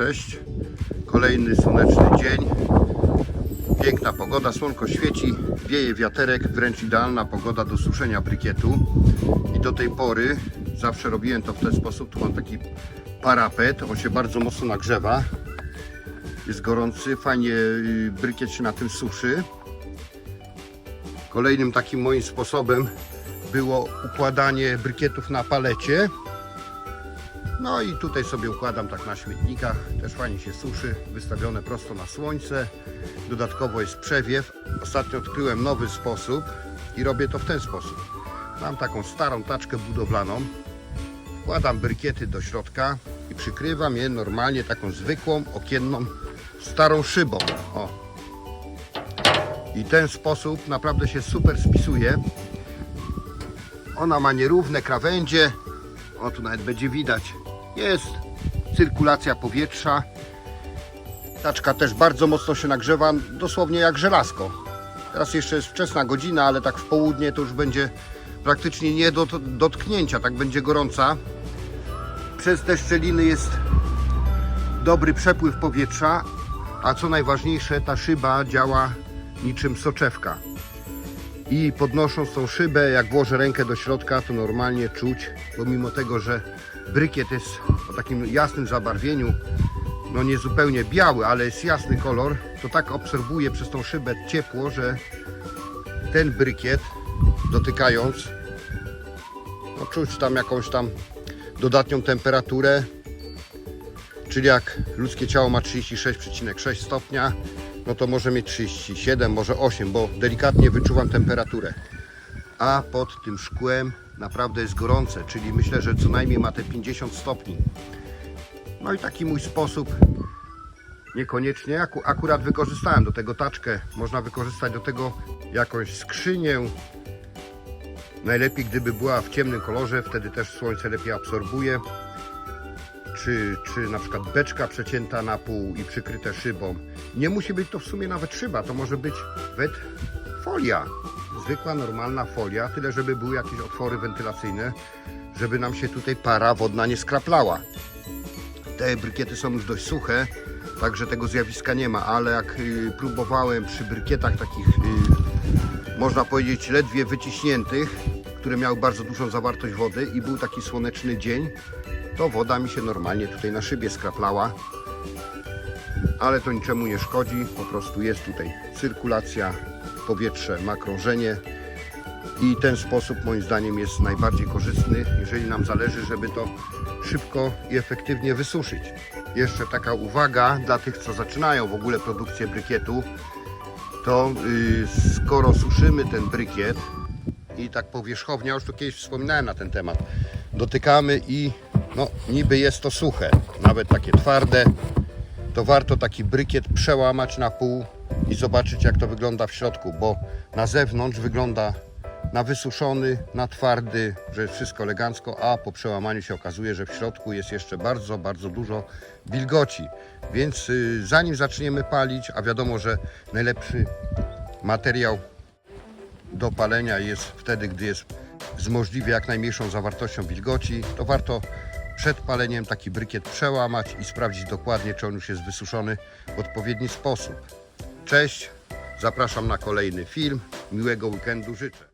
Cześć. Kolejny słoneczny dzień. Piękna pogoda, słonko świeci, wieje wiaterek, wręcz idealna pogoda do suszenia brykietu. I do tej pory zawsze robiłem to w ten sposób. Tu mam taki parapet, on się bardzo mocno nagrzewa. Jest gorący, fajnie y, brykiet się na tym suszy. Kolejnym takim moim sposobem było układanie brykietów na palecie. No i tutaj sobie układam tak na śmietnikach, też fajnie się suszy, wystawione prosto na słońce. Dodatkowo jest przewiew. Ostatnio odkryłem nowy sposób i robię to w ten sposób. Mam taką starą taczkę budowlaną, wkładam brykiety do środka i przykrywam je normalnie taką zwykłą, okienną, starą szybą. O. I ten sposób naprawdę się super spisuje. Ona ma nierówne krawędzie. O, tu nawet będzie widać. Jest cyrkulacja powietrza. Taczka też bardzo mocno się nagrzewa, dosłownie jak żelazko. Teraz jeszcze jest wczesna godzina, ale tak w południe to już będzie praktycznie nie do dotknięcia, tak będzie gorąca. Przez te szczeliny jest dobry przepływ powietrza, a co najważniejsze, ta szyba działa niczym soczewka. I podnosząc tą szybę, jak włożę rękę do środka, to normalnie czuć, pomimo tego, że brykiet jest o takim jasnym zabarwieniu, no nie zupełnie biały, ale jest jasny kolor, to tak obserwuję przez tą szybę ciepło, że ten brykiet dotykając, no czuć tam jakąś tam dodatnią temperaturę, czyli jak ludzkie ciało ma 36,6 stopnia, no to może mieć 37, może 8, bo delikatnie wyczuwam temperaturę. A pod tym szkłem naprawdę jest gorące, czyli myślę, że co najmniej ma te 50 stopni. No i taki mój sposób niekoniecznie, aku, akurat wykorzystałem do tego taczkę, można wykorzystać do tego jakąś skrzynię. Najlepiej gdyby była w ciemnym kolorze, wtedy też słońce lepiej absorbuje czy, czy na przykład beczka przecięta na pół i przykryte szybą. Nie musi być to w sumie nawet szyba, to może być wet folia. Zwykła, normalna folia, tyle żeby były jakieś otwory wentylacyjne, żeby nam się tutaj para wodna nie skraplała. Te brykiety są już dość suche, także tego zjawiska nie ma, ale jak y, próbowałem przy brykietach takich, y, można powiedzieć, ledwie wyciśniętych, które miały bardzo dużą zawartość wody i był taki słoneczny dzień, to woda mi się normalnie tutaj na szybie skraplała. Ale to niczemu nie szkodzi, po prostu jest tutaj cyrkulacja, powietrze ma krążenie i ten sposób moim zdaniem jest najbardziej korzystny, jeżeli nam zależy, żeby to szybko i efektywnie wysuszyć. Jeszcze taka uwaga dla tych, co zaczynają w ogóle produkcję brykietu, to yy, skoro suszymy ten brykiet i tak powierzchownie, ja już tu kiedyś wspominałem na ten temat, dotykamy i no niby jest to suche, nawet takie twarde, to warto taki brykiet przełamać na pół i zobaczyć jak to wygląda w środku, bo na zewnątrz wygląda na wysuszony, na twardy, że jest wszystko elegancko, a po przełamaniu się okazuje, że w środku jest jeszcze bardzo, bardzo dużo wilgoci. Więc y, zanim zaczniemy palić, a wiadomo, że najlepszy materiał do palenia jest wtedy, gdy jest z możliwie jak najmniejszą zawartością wilgoci, to warto przed paleniem taki brykiet przełamać i sprawdzić dokładnie, czy on już jest wysuszony w odpowiedni sposób. Cześć, zapraszam na kolejny film. Miłego weekendu życzę.